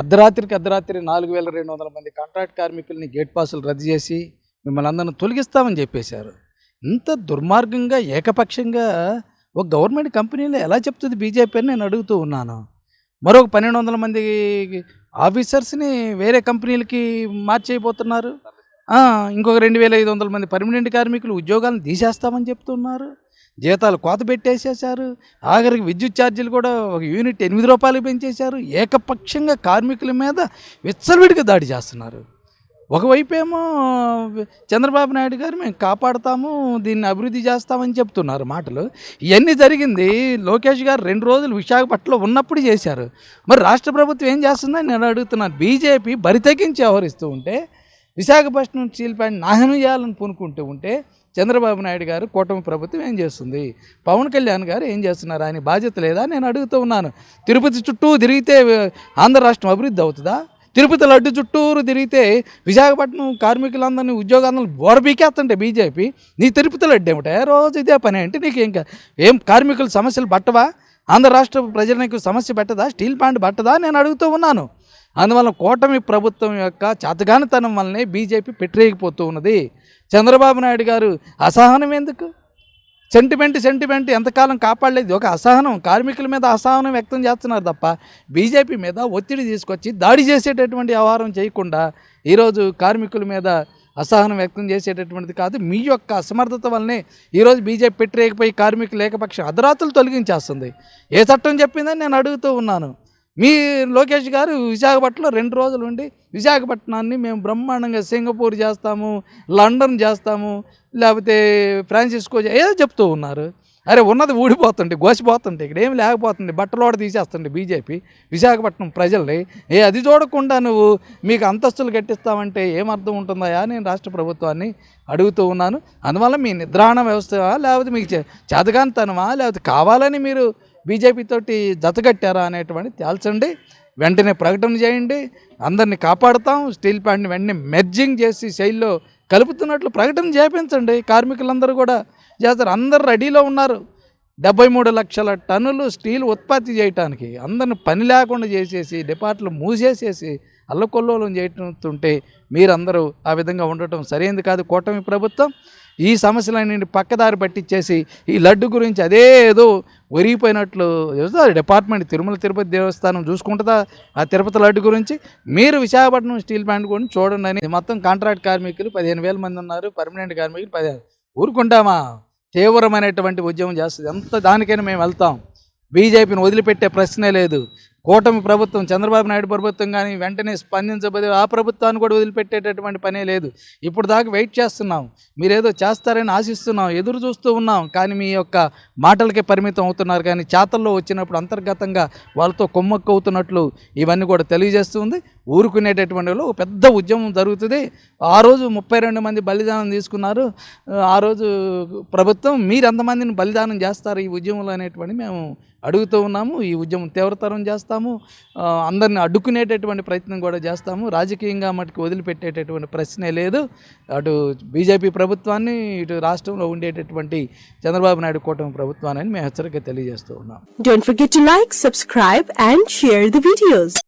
అర్ధరాత్రికి అర్ధరాత్రి నాలుగు వేల రెండు వందల మంది కాంట్రాక్ట్ కార్మికుల్ని గేట్ పాసులు రద్దు చేసి మిమ్మల్ని అందరిని తొలగిస్తామని చెప్పేశారు. ఇంత దుర్మార్గంగా ఏకపక్షంగా ఒక గవర్నమెంట్ కంపెనీలో ఎలా చెప్తుంది బీజేపీ అని నేను అడుగుతూ ఉన్నాను. మరొక పన్నెండు వందల మంది ఆఫీసర్స్ని వేరే కంపెనీలకి మార్చేయబోతున్నారు. ఇంకొక రెండు వేల ఐదు వందల మంది పర్మనెంట్ కార్మికులు ఉద్యోగాలను తీసేస్తామని చెప్తున్నారు. జీతాలు కోత పెట్టేసేశారు. ఆఖరికి విద్యుత్ ఛార్జీలు కూడా ఒక యూనిట్ ఎనిమిది రూపాయలు పెంచేశారు. ఏకపక్షంగా కార్మికుల మీద విచ్చలవిడిగా దాడి చేస్తున్నారు. ఒకవైపేమో చంద్రబాబు నాయుడు గారు మేము కాపాడతాము దీన్ని అభివృద్ధి చేస్తామని చెప్తున్నారు మాటలు. ఇవన్నీ జరిగింది. లోకేష్ గారు రెండు రోజులు విశాఖపట్నంలో ఉన్నప్పుడు చేశారు. మరి రాష్ట్ర ప్రభుత్వం ఏం చేస్తుందని నేను అడుగుతున్నాను. బీజేపీ బరితెగించి వ్యవహరిస్తూ ఉంటే విశాఖపట్నం స్టీల్ ప్లాంట్ నాశనం చేయాలని పూనుకుంటూ ఉంటే చంద్రబాబు నాయుడు గారు కూటమి ప్రభుత్వం ఏం చేస్తుంది? పవన్ కళ్యాణ్ గారు ఏం చేస్తున్నారు? ఆయన బాధ్యత లేదా నేను అడుగుతూ ఉన్నాను. తిరుపతి చుట్టూ తిరిగితే ఆంధ్ర రాష్ట్రం అభివృద్ధి అవుతుందా? తిరుపతి లడ్డు చుట్టూరు తిరిగితే విశాఖపట్నం కార్మికులందరినీ ఉద్యోగాలను బోరబీకేస్తుంటే బీజేపీ. నీ తిరుపతి లడ్డు ఏమిటా? రోజు ఇదే పని అంటే నీకు ఇంకా ఏం కార్మికుల సమస్యలు పట్టవా? ఆంధ్ర రాష్ట్ర ప్రజలకు సమస్య పెట్టదా? Steel plant పట్టదా? నేను అడుగుతూ ఉన్నాను. అందువల్ల కూటమి ప్రభుత్వం యొక్క చేతగానితనం వల్లనే బీజేపీ పెట్టరేగిపోతూ ఉన్నది. చంద్రబాబు నాయుడు గారు అసహనం ఎందుకు? సెంటిమెంట్ సెంటిమెంట్ ఎంతకాలం కాపాడలేదు. ఒక అసహనం కార్మికుల మీద అసహనం వ్యక్తం చేస్తున్నారు తప్ప బీజేపీ మీద ఒత్తిడి తీసుకొచ్చి దాడి చేసేటటువంటి వ్యవహారం చేయకుండా ఈరోజు కార్మికుల మీద అసహనం వ్యక్తం చేసేటటువంటిది కాదు మీ యొక్క అసమర్థత వల్లనే ఈరోజు బీజేపీ పెట్టరేకపోయి కార్మికులు ఏకపక్షం అర్ధరాత్రులు తొలగించేస్తుంది. ఏ చట్టం చెప్పిందని నేను అడుగుతూ ఉన్నాను. మీ లోకేష్ గారు విశాఖపట్నంలో రెండు రోజులు ఉండి విశాఖపట్నాన్ని మేము బ్రహ్మాండంగా సింగపూర్ చేస్తాము లండన్ చేస్తాము లేకపోతే ఫ్రాన్సిస్కో ఏదో చెప్తూ ఉన్నారు. అరే ఉన్నది ఊడిపోతుంటే గోసిపోతుంటే ఇక్కడ ఏం లేకపోతుంది బట్టలోడ తీసేస్తుంది బీజేపీ విశాఖపట్నం ప్రజల్ని. ఏ అది చూడకుండా నువ్వు మీకు అంతస్తులు కట్టిస్తామంటే ఏమర్థం ఉంటుందా నేను రాష్ట్ర ప్రభుత్వాన్ని అడుగుతూ ఉన్నాను. అందువల్ల మీ నిద్రాణ వ్యవస్థ లేకపోతే మీకు చే- లేకపోతే కావాలని మీరు బీజేపీ తోటి జతగట్టారా అనేటువంటి తేల్చండి. వెంటనే ప్రకటన చేయండి. అందరిని కాపాడుతాం. స్టీల్ ప్లాంట్ని వెంటనే మెర్జింగ్ చేసి శైలిలో కలుపుతున్నట్లు ప్రకటన చేపించండి. కార్మికులందరూ కూడా చేస్తారు. అందరు రెడీలో ఉన్నారు. డెబ్బై మూడు లక్షల టన్నులు స్టీల్ ఉత్పత్తి చేయడానికి అందరిని పని లేకుండా చేసేసి డిపార్ట్లు మూసేసేసి అల్లకొల్లోలం చేయటుంటే మీరందరూ ఆ విధంగా ఉండటం సరైనది కాదు. కూటమి ప్రభుత్వం ఈ సమస్యలన్నీ పక్కదారి పట్టించేసి ఈ లడ్డు గురించి అదే ఏదో ఒరిగిపోయినట్లు డిపార్ట్మెంట్ తిరుమల తిరుపతి దేవస్థానం చూసుకుంటుందా? ఆ తిరుపతి లడ్డు గురించి మీరు విశాఖపట్నం స్టీల్ ప్లాంట్ కూడా చూడండి అని మొత్తం కాంట్రాక్ట్ కార్మికులు పదిహేను వేల మంది ఉన్నారు పర్మనెంట్ కార్మికులు పదిహేను. ఊరుకుంటామా? తీవ్రమైనటువంటి ఉద్యమం చేస్తుంది. ఎంత దానికైనా మేము వెళ్తాం. బీజేపీని వదిలిపెట్టే ప్రశ్నే లేదు. కూటమి ప్రభుత్వం చంద్రబాబు నాయుడు ప్రభుత్వం కానీ వెంటనే స్పందించబోదే ఆ ప్రభుత్వాన్ని కూడా వదిలిపెట్టేటటువంటి పనే లేదు. ఇప్పుడు దాకా వెయిట్ చేస్తున్నాం. మీరేదో చేస్తారని ఆశిస్తున్నాం ఎదురు చూస్తూ ఉన్నాం. కానీ మీ యొక్క మాటలకే పరిమితం అవుతున్నారు. కానీ చేతల్లో వచ్చినప్పుడు అంతర్గతంగా వాళ్ళతో కొమ్మక్కు అవుతున్నట్లు ఇవన్నీ కూడా తెలియజేస్తుంది. ఊరుకునేటటువంటి వాళ్ళు ఒక పెద్ద ఉద్యమం జరుగుతుంది. ఆ రోజు ముప్పై రెండు మంది బలిదానం తీసుకున్నారు. ఆ రోజు ప్రభుత్వం మీరు ఎంతమందిని బలిదానం చేస్తారు ఈ ఉద్యమంలో అనేటువంటి మేము అడుగుతూ ఉన్నాము. ఈ ఉద్యమం తీవ్రతరం చేస్తాము. అందరిని అడ్డుకునేటటువంటి ప్రయత్నం కూడా చేస్తాము. రాజకీయంగా మటుకు వదిలిపెట్టేటటువంటి ప్రశ్నే లేదు. అటు బీజేపీ ప్రభుత్వాన్ని ఇటు రాష్ట్రంలో ఉండేటటువంటి చంద్రబాబు నాయుడు కూటమి ప్రభుత్వాన్ని మేము హెచ్చరిక తెలియజేస్తూ ఉన్నాం. Don't forget to like subscribe and share the videos